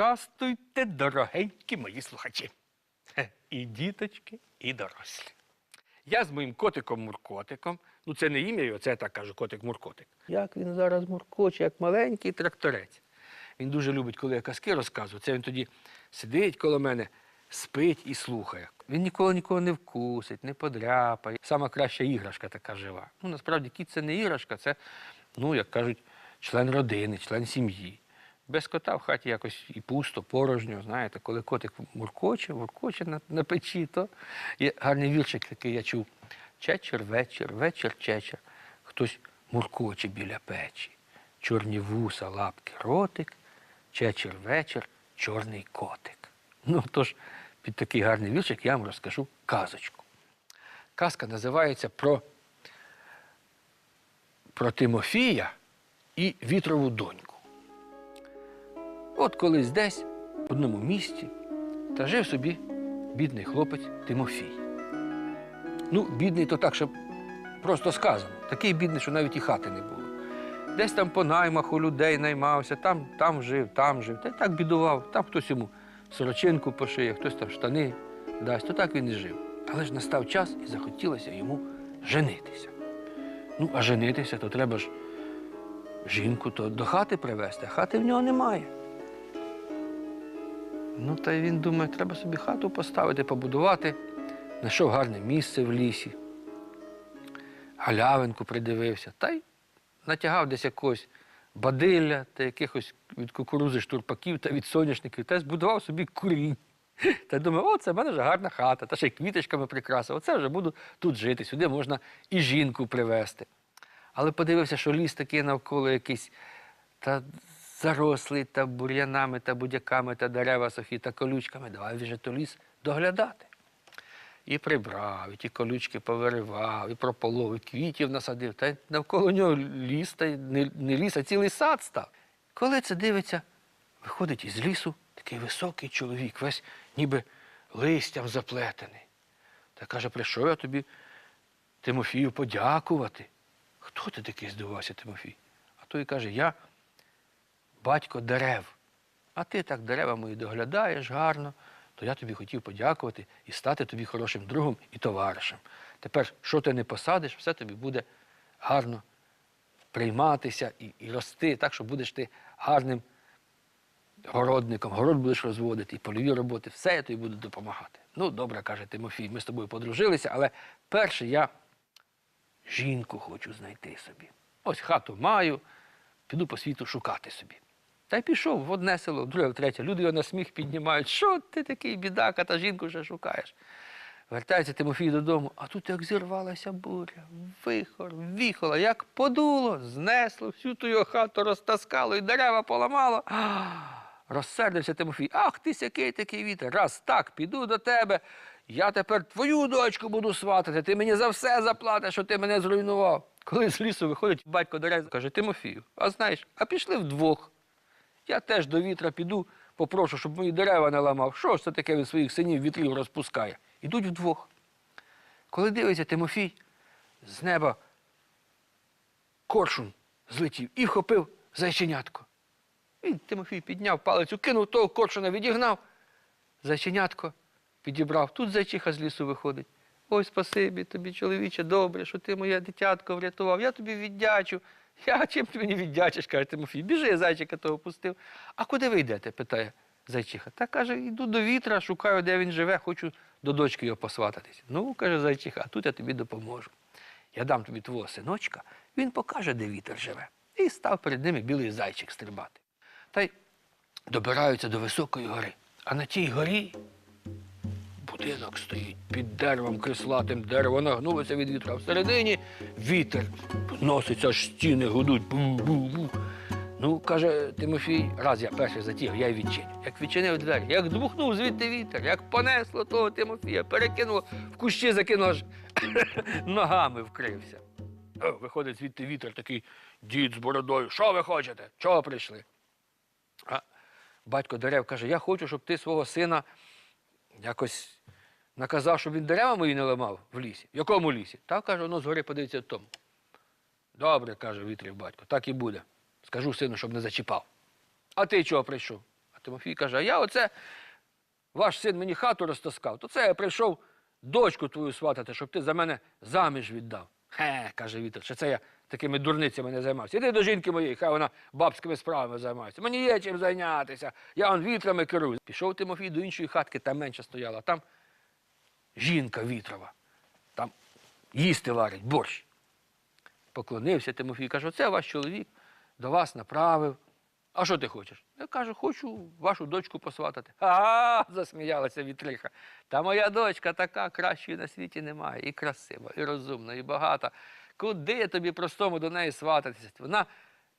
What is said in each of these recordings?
Здрастуйте, дорогенькі мої слухачі. І діточки, і дорослі. Я з моїм котиком Муркотиком. Ну, це не ім'я це я так кажу, котик-муркотик. Як він зараз муркоче, як маленький тракторець. Він дуже любить, коли я казки розказую. Це він тоді сидить коло мене, спить і слухає. Він ніколи нікого не вкусить, не подряпає. Сама краща іграшка така жива. Ну, насправді, кіт це не іграшка, це, ну, як кажуть, член родини, член сім'ї. Без кота в хаті якось і пусто, порожньо. Знаєте, коли котик муркоче, муркоче на, на печі, то є гарний віршик такий я чув. Чечер, вечір, вечір, чечер. Хтось муркоче біля печі. Чорні вуса, лапки, ротик, чечер, вечір, чорний котик. Ну, тож, під такий гарний віршик я вам розкажу казочку. Казка називається про, про Тимофія і вітрову доньку. От колись десь, в одному місті, та жив собі бідний хлопець Тимофій. Ну, бідний то так, щоб просто сказано. Такий бідний, що навіть і хати не було. Десь там по наймах у людей наймався, там, там жив, там жив. Та й так бідував. Там хтось йому сорочинку пошиє, хтось там штани дасть, то так він і жив. Але ж настав час і захотілося йому женитися. Ну, а женитися, то треба ж жінку то до хати привезти, а хати в нього немає. Ну, та й він думає, треба собі хату поставити, побудувати. Знайшов гарне місце в лісі, галявинку придивився, та й натягав десь якогось бадилля та якихось від кукурузи штурпаків та від соняшників, та й збудував собі курінь. Та й думаю, о, це в мене вже гарна хата, та ще й квіточками прикрасив. Оце вже буду тут жити. Сюди можна і жінку привезти. Але подивився, що ліс такий навколо якийсь та зарослий та бур'янами, та будяками, та дерева сухі, та колючками. Давай вже то ліс доглядати. І прибрав, і ті колючки повиривав, і прополов, і квітів насадив. Та навколо нього ліс, та не, не ліс, а цілий сад став. Коли це дивиться, виходить із лісу такий високий чоловік, весь ніби листям заплетений. Та каже, прийшов я тобі, Тимофію, подякувати. Хто ти такий здивувався, Тимофій? А той каже, я батько дерев. А ти так дерева мої доглядаєш гарно, то я тобі хотів подякувати і стати тобі хорошим другом і товаришем. Тепер, що ти не посадиш, все тобі буде гарно прийматися і, і рости, так що будеш ти гарним городником, город будеш розводити, і польові роботи, все я тобі буду допомагати. Ну, добре, каже Тимофій, ми з тобою подружилися, але перше я жінку хочу знайти собі. Ось хату маю, піду по світу шукати собі. Та й пішов в одне село, в друге, в третє. Люди його на сміх піднімають. Що ти такий бідака, та жінку вже шукаєш? Вертається Тимофій додому, а тут як зірвалася буря, вихор, віхола, як подуло, знесло, всю ту його хату розтаскало і дерева поламало. Розсердився Тимофій. Ах ти сякий такий вітер. Раз так, піду до тебе. Я тепер твою дочку буду сватати, ти мені за все заплатиш, що ти мене зруйнував. Коли з лісу виходить батько дерев, каже, Тимофію, а знаєш, а пішли вдвох. Я теж до вітра піду, попрошу, щоб мої дерева не ламав. Що ж це таке від своїх синів вітрів розпускає? Ідуть вдвох. Коли дивиться Тимофій, з неба коршун злетів і вхопив зайченятко. Він Тимофій підняв палицю, кинув того коршуна, відігнав. Зайченятко підібрав. Тут зайчиха з лісу виходить. Ой, спасибі тобі, чоловіче, добре, що ти моє дитятко врятував. Я тобі віддячу. Я чим ти мені віддячиш, каже Тимофій. Біжи, зайчика того пустив. А куди ви йдете? питає зайчиха. Та каже, йду до вітра, шукаю, де він живе, хочу до дочки його посвататись. Ну, каже зайчиха, а тут я тобі допоможу. Я дам тобі твого синочка, він покаже, де вітер живе. І став перед ними білий зайчик стрибати. Та й добираються до високої гори. А на тій горі будинок стоїть під деревом крислатим, дерево нагнулося від вітра. Всередині вітер носиться, аж стіни гудуть. Бу-бу-бу. Ну, каже Тимофій, раз я перший затіг, я й відчиню. Як відчинив двері, як дмухнув звідти вітер, як понесло того Тимофія, перекинуло, в кущі закинуло, аж ногами вкрився. Виходить звідти вітер такий дід з бородою. Що ви хочете? Чого прийшли? А батько дерев каже: Я хочу, щоб ти свого сина якось наказав, щоб він дерева мої не ламав в лісі. В якому лісі? Та каже, воно згори подивиться тому. Добре, каже вітрів батько, так і буде. Скажу сину, щоб не зачіпав. А ти чого прийшов? А Тимофій каже: а я оце ваш син мені хату розтаскав, то це я прийшов дочку твою сватати, щоб ти за мене заміж віддав. Хе, каже Вітер, що це я такими дурницями не займався. Іди до жінки моєї, хай вона бабськими справами займається. Мені є чим зайнятися. Я он вітрами керую. Пішов Тимофій до іншої хатки, там менше стояла. а Там жінка вітрова. Там їсти варить, борщ. Поклонився Тимофій, каже, оце ваш чоловік до вас направив. А що ти хочеш? Я кажу, хочу вашу дочку посватати. Ага, засміялася вітриха. Та моя дочка така кращої на світі немає. І красива, і розумна, і багата. Куди тобі простому до неї свататися? Вона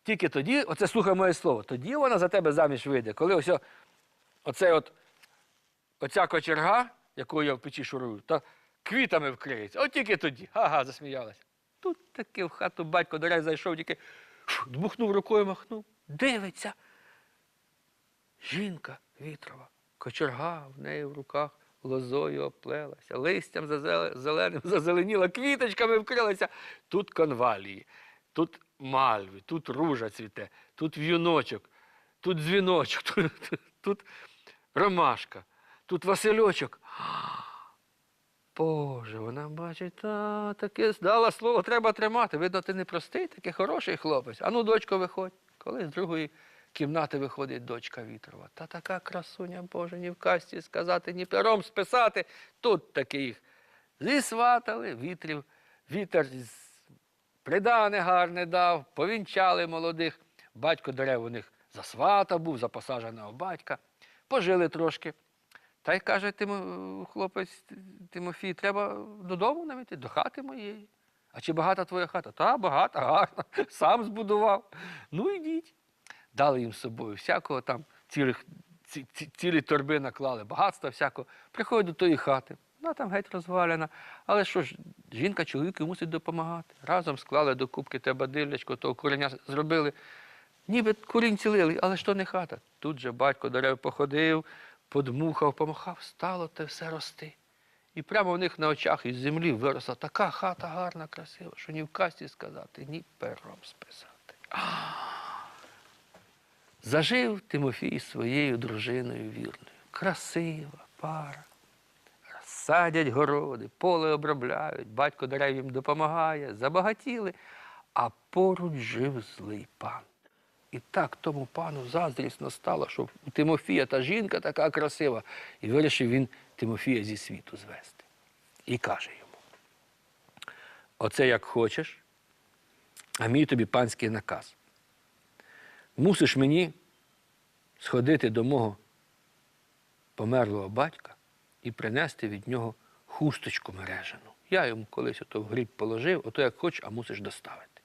тільки тоді, оце слухай моє слово, тоді вона за тебе заміж вийде. Коли ось оце от, оця кочерга, яку я в печі шурую, та квітами вкриється. От тільки тоді. Ага, засміялася. Тут таки в хату батько до речі, зайшов, тільки фу, дмухнув рукою, махнув. Дивиться. Жінка вітрова, кочерга в неї в руках лозою оплелася, листям зеленим зазеленіла, квіточками вкрилася. Тут конвалії, тут мальви, тут ружа цвіте, тут в'юночок, тут дзвіночок, тут, тут ромашка, тут Васильочок. Боже, вона бачить, та, таке дала слово, треба тримати. Видно, ти не простий, такий хороший хлопець. Ану, дочко, виходь. Коли з другої кімнати виходить дочка Вітрова. Та така красуня, Боже, ні в касті сказати, ні пером списати. Тут таки їх зісватали, вітрів, вітер придане гарне дав, повінчали молодих. Батько дерев у них за свата був, за посадженого батька. Пожили трошки. Та й каже Тимо, хлопець Тимофій, треба додому нам до хати моєї. А чи багата твоя хата? Та багата, гарна, сам збудував. Ну йдіть. Дали їм з собою всякого там, цілих, ці, ці, цілі торби наклали, багатства всякого. Приходять до тої хати. Вона там геть розвалена. Але що ж, жінка чоловіку мусить допомагати. Разом склали до кубки те бадиллячко, того куреня зробили. Ніби курінь цілили, але то не хата. Тут же батько дерев походив, подмухав, помахав, стало те все рости. І прямо в них на очах із землі виросла така хата гарна, красива, що ні в касті сказати, ні пером списати. Зажив Тимофій своєю дружиною вірною. Красива пара. Садять городи, поле обробляють, батько дерев їм допомагає, забагатіли, а поруч жив злий пан. І так тому пану заздрісно стало, що у Тимофія та жінка така красива, і вирішив він Тимофія зі світу звести. І каже йому: оце як хочеш, а мій тобі панський наказ. Мусиш мені сходити до мого померлого батька і принести від нього хусточку мережену. Я йому колись ото в гріб положив, ото як хочеш, а мусиш доставити.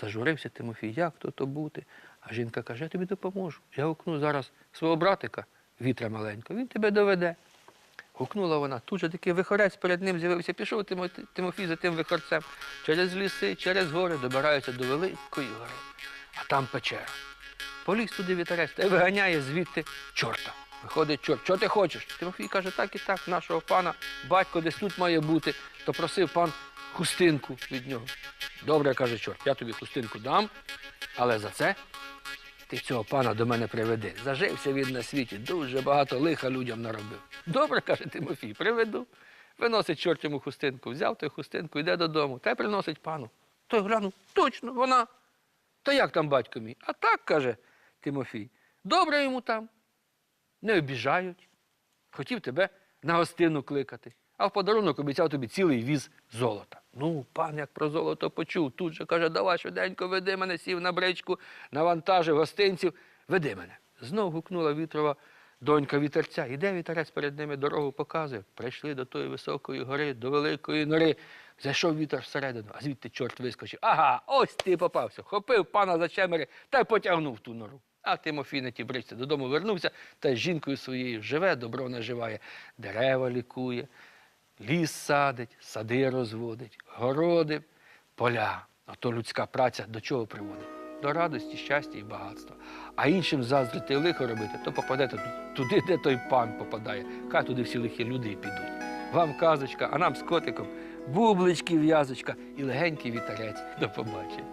Зажурився Тимофій, як то то бути? А жінка каже, я тобі допоможу. Я гукну зараз свого братика, вітра маленького, він тебе доведе. Гукнула вона, тут же такий вихорець перед ним з'явився. Пішов Тимофій за тим вихорцем. Через ліси, через гори добираються до великої гори. А там печера. Поліз туди вітерець та й виганяє звідти чорта. Виходить чорт, що ти хочеш? Тимофій каже, так і так, нашого пана, батько десь тут має бути, то просив пан хустинку від нього. Добре, каже чорт, я тобі хустинку дам, але за це ти цього пана до мене приведи. Зажився він на світі, дуже багато лиха людям наробив. Добре, каже Тимофій, приведу. Виносить чорт йому хустинку, взяв той хустинку, йде додому, та й приносить пану. Той глянув, точно, вона. Та як там батько мій? А так, каже Тимофій, добре йому там. Не обіжають. Хотів тебе на гостину кликати, а в подарунок обіцяв тобі цілий віз золота. Ну, пан як про золото почув, тут же каже, давай швиденько, веди мене, сів на бричку, навантажив гостинців, веди мене. Знов гукнула вітрова донька вітерця. Іде вітерець перед ними дорогу показує. Прийшли до тої високої гори, до великої нори. Зайшов вітер всередину, а звідти чорт вискочив. Ага, ось ти попався. Хопив пана за чемери та потягнув ту нору. А Тимофій на тій бричці додому вернувся та з жінкою своєю живе, добро наживає, дерева лікує, ліс садить, сади розводить, городи, поля. А то людська праця до чого приводить? До радості, щастя і багатства. А іншим заздрити лихо робити, то попадете ту- туди, де той пан попадає. Хай туди всі лихі люди і підуть. Вам казочка, а нам з котиком бублички, в'язочка і легенький вітерець. До побачення.